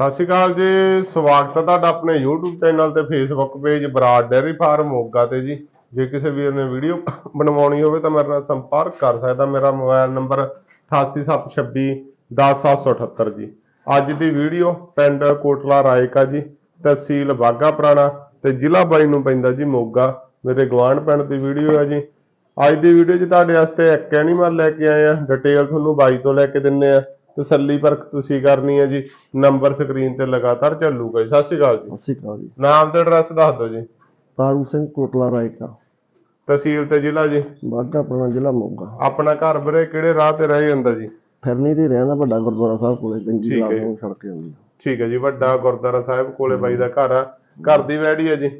ਸਤਿ ਸ਼੍ਰੀ ਅਕਾਲ ਜੀ, ਸਵਾਗਤ ਹੈ ਤੁਹਾਡਾ ਆਪਣੇ YouTube ਚੈਨਲ ਤੇ Facebook page Brar dairy farm Moga ਤੇ ਜੀ। ਜੇ ਕਿਸੇ ਵੀਰ ਨੇ ਵੀਡੀਓ ਬਣਵਾਉਣੀ ਹੋਵੇ ਤਾਂ ਮੇਰੇ ਨਾਲ ਸੰਪਰਕ ਕਰ ਸਕਦਾ, ਮੇਰਾ ਮੋਬਾਈਲ ਨੰਬਰ 88726 10778 ਜੀ। ਅੱਜ ਦੀ ਵੀਡੀਓ ਪਿੰਡ ਕੋਟਲਾ ਰਾਏਕਾ ਜੀ, ਤਹਿਸੀਲ ਬਾਗਾ ਪੁਰਾਣਾ ਤੇ ਜ਼ਿਲ੍ਹਾ ਬਾਈ ਨੂੰ ਪੈਂਦਾ ਜੀ ਮੋਗਾ। ਮੇਰੇ ਗਵਾਂਢ ਪਿੰਡ ਦੀ ਵੀਡੀਓ ਹੈ ਜੀ। ਅੱਜ ਦੀ ਵੀਡੀਓ 'ਚ ਤੁਹਾਡੇ ਵਾਸਤੇ ਇੱਕ ਐਨੀਮਲ ਲੈ ਕੇ ਆਏ ਆ ਡਿਟੇਲ ਤੁਹਾਨੂੰ ਬਾਈ ਤੋਂ ਲੈ ਕੇ ਦਿੰਨੇ ਆ। ਤਸੱਲੀ ਪਰਖ ਤੁਸੀਂ ਕਰਨੀ ਹੈ ਜੀ ਨੰਬਰ ਸਕਰੀਨ ਤੇ ਲਗਾਤਾਰ ਚੱਲੂਗਾ ਜੀ। ਸਤਿ ਸ਼੍ਰੀ ਅਕਾਲ ਜੀ। ਸਤਿ ਸ਼੍ਰੀ ਅਕਾਲ ਜੀ। ਨਾਮ ਤੇ ਐਡਰੈਸ ਦੱਸ ਦਿਓ ਜੀ। ਤਾਰੂ ਸਿੰਘ ਕੋਟਲਾ ਰਾਏਕਾ। ਤਹਿਸੀਲ ਤੇ ਜ਼ਿਲ੍ਹਾ ਜੀ। ਬਾਗਾ ਪੁਰਾਣਾ ਜ਼ਿਲ੍ਹਾ ਮੋਗਾ। ਆਪਣਾ ਘਰ ਵੀਰੇ ਕਿਹੜੇ ਰਾਹ ਤੇ ਰਹਿ ਜਾਂਦਾ ਜੀ? ਫਿਰਨੀ ਤੇ ਰਹਿੰਦਾ ਵੱਡਾ ਗੁਰਦੁਆਰਾ ਸਾਹਿਬ ਕੋਲੇ ਗੰਜੀ ਜੀ। ਨੂੰ ਸੜਕ ਜਾਂਦੀ ਠੀਕ ਹੈ ਜੀ ਵੱਡਾ ਗੁਰਦੁਆਰਾ ਸਾਹਿਬ ਕੋਲੇ ਬਾਈ ਦਾ ਘਰ ਆ। ਘਰ ਦੀ ਵੈੜੀ ਹੈ ਜੀ?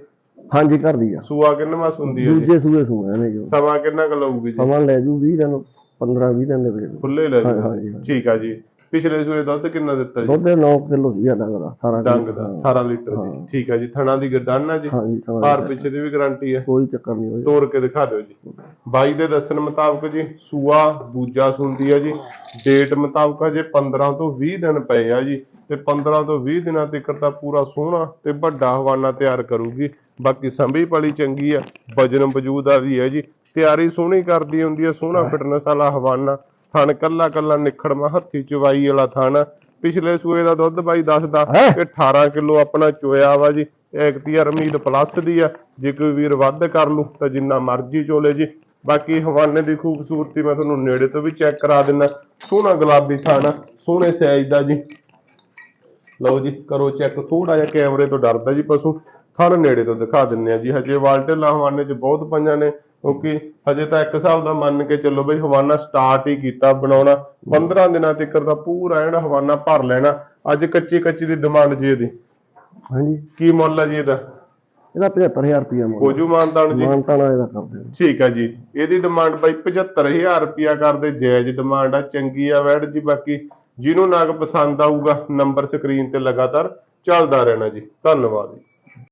ਹਾਂਜੀ ਘਰ ਦੀ ਆ। ਸੂਆ ਕਿੰਨਾ ਮਾਸ ਹੁੰਦੀ ਹੈ ਦੂਜੇ ਸੂਏ ਸੂਏ ਨੇ ਜੋ ਸਮਾਂ ਕਿੰਨਾ ਕੁ ਲਊਗੀ ਜੀ? ਸਮਾਂ ਲੈ ਜੂ 20 ਦਿਨ। 15 20 ਦਿਨ ਦੇ ਵਿੱਚ। ਖੁੱਲੇ ਲੈ ਹਾਂ, ਜੀ। ਠੀਕ ਆ ਜੀ। ਪਿਛਲੇ ਸੂਏ ਦੁੱਧ ਕਿੰਨਾ ਦਿੱਤਾ ਜੀ? ਦੁੱਧ 9 ਕਿਲੋ ਸੀ ਡੰਗ ਦਾ 18 ਡੰਗ ਕਿਲੋ ਦਾ 18 ਲੀਟਰ ਜੀ ਠੀਕ ਆ ਜੀ। ਥਣਾ ਦੀ ਗਰਦਨ ਆ ਜੀ ਭਾਰ ਪਿੱਛੇ ਦੀ ਵੀ ਗਾਰੰਟੀ ਹੈ ਕੋਈ ਚੱਕਰ ਨਹੀਂ ਹੋਇਆ। ਤੋੜ ਕੇ ਦਿਖਾ ਦਿਓ ਜੀ। ਬਾਈ ਦੇ ਦੱਸਣ ਮੁਤਾਬਕ ਜੀ ਸੂਆ ਦੂਜਾ ਸੁੰਦੀ ਆ ਜੀ। ਡੇਟ ਮੁਤਾਬਕ ਅਜੇ 15 ਤੋਂ 20 ਦਿਨ ਪਏ ਆ ਜੀ। ਤੇ 15 ਤੋਂ 20 ਦਿਨਾਂ ਤੱਕ ਤਾਂ ਪੂਰਾ ਸੋਹਣਾ ਤੇ ਵੱਡਾ ਹਵਾਨਾ ਤਿਆਰ ਕਰੂਗੀ। ਬਾਕੀ ਸੰਭੀ ਪਲੀ ਚੰਗੀ ਆ। ਵਜਨ ਵਜੂਦ ਆ ਵੀ ਹੈ ਜੀ। ਤਿਆਰੀ ਸੋਹਣੀ ਕਰਦੀ ਹੁੰਦੀ ਆ ਸੋਹਣਾ ਫਿਟਨੈਸ ਵਾਲਾ ਹਵਾਨਾ। ਥਣ ਕੱਲਾ ਕੱਲਾ ਨਿਖੜਮਾ ਹੱਥੀ ਚਵਾਈ ਵਾਲਾ ਥਣ। ਪਿਛਲੇ ਸੂਏ ਦਾ ਦੁੱਧ ਬਾਈ ਦੱਸਦਾ ਹੈਂ? ਕਿ 18 ਕਿਲੋ ਆਪਣਾ ਚੋਇਆ ਵਾ ਜੀ। ਐਕਤੀਆਰ ਉਮੀਦ ਪਲੱਸ ਦੀ ਆ। ਜੇ ਕੋਈ ਵੀਰ ਵੱਧ ਕਰ ਲੂ ਤਾਂ ਜਿੰਨਾ ਮਰਜ਼ੀ ਚੋਲੇ ਜੀ। ਬਾਕੀ ਹਵਾਨੇ ਦੀ ਖੂਬਸੂਰਤੀ ਮੈਂ ਤੁਹਾਨੂੰ ਨੇੜੇ ਤੋਂ ਵੀ ਚੈੱਕ ਕਰਾ ਦਿੰਦਾ ਸੋਹਣਾ ਗੁਲਾਬੀ ਥਾਣਾ ਸੋਹਣੇ ਸਾਈਜ਼ ਦਾ ਜੀ। ਲਓ ਜੀ ਕਰੋ ਚੈੱਕ ਥੋੜਾ ਜਿਹਾ ਕੈਮਰੇ ਤੋਂ ਡਰਦਾ ਜੀ ਪਸ਼ੂ। ਥਣ ਨੇੜੇ ਤੋਂ ਦਿਖਾ ਦਿੰਨੇ ਆ ਜੀ। ਹਜੇ ਵਾਲਟੇਲਾ ਹਵਾਨੇ 'ਚ ਬਹੁਤ ਪੰਜਾਂ ਨੇ। ਕਿਉਂਕਿ ਹਜੇ ਤਾਂ ਇੱਕ ਹਿਸਾਬ ਦਾ ਮੰਨ ਕੇ ਚੱਲੋ ਬਈ ਹਵਾਨਾ ਸਟਾਰਟ ਹੀ ਕੀਤਾ ਬਣਾਉਣਾ। 15 ਦਿਨਾਂ ਤੱਕ ਦਾ ਪੂਰਾ ਜਿਹੜਾ ਹਵਾਨਾ ਭਰ ਲੈਣਾ। ਅੱਜ ਕੱਚੀ ਕੱਚੀ ਦੀ ਡਿਮਾਂਡ ਜੀ ਇਹਦੀ। ਹਾਂਜੀ। ਕੀ ਮੁੱਲ ਹੈ ਜੀ ਇਹਦਾ? ਇਹਦਾ 75000 ਰੁਪਇਆ ਮੁੱਲ ਹੋਜੂ ਮਾਨਤਾਨ ਜੀ। ਮਾਨਤਾਣਾ ਇਹਦਾ ਕਰਦੇ। ਠੀਕ ਆ ਜੀ। ਇਹਦੀ ਡਿਮਾਂਡ ਬਾਈ 75000 ਰੁਪਿਆ ਕਰਦੇ ਜਾਇਜ਼ ਡਿਮਾਂਡ ਆ। ਚੰਗੀ ਆ ਵੈੜ ਜੀ। ਬਾਕੀ ਜਿਹਨੂੰ ਨਾਗ ਪਸੰਦ ਆਊਗਾ ਨੰਬਰ ਸਕਰੀਨ ਤੇ ਲਗਾਤਾਰ ਚੱਲਦਾ ਰਹਿਣਾ ਜੀ। ਧੰਨਵਾਦ ਜੀ।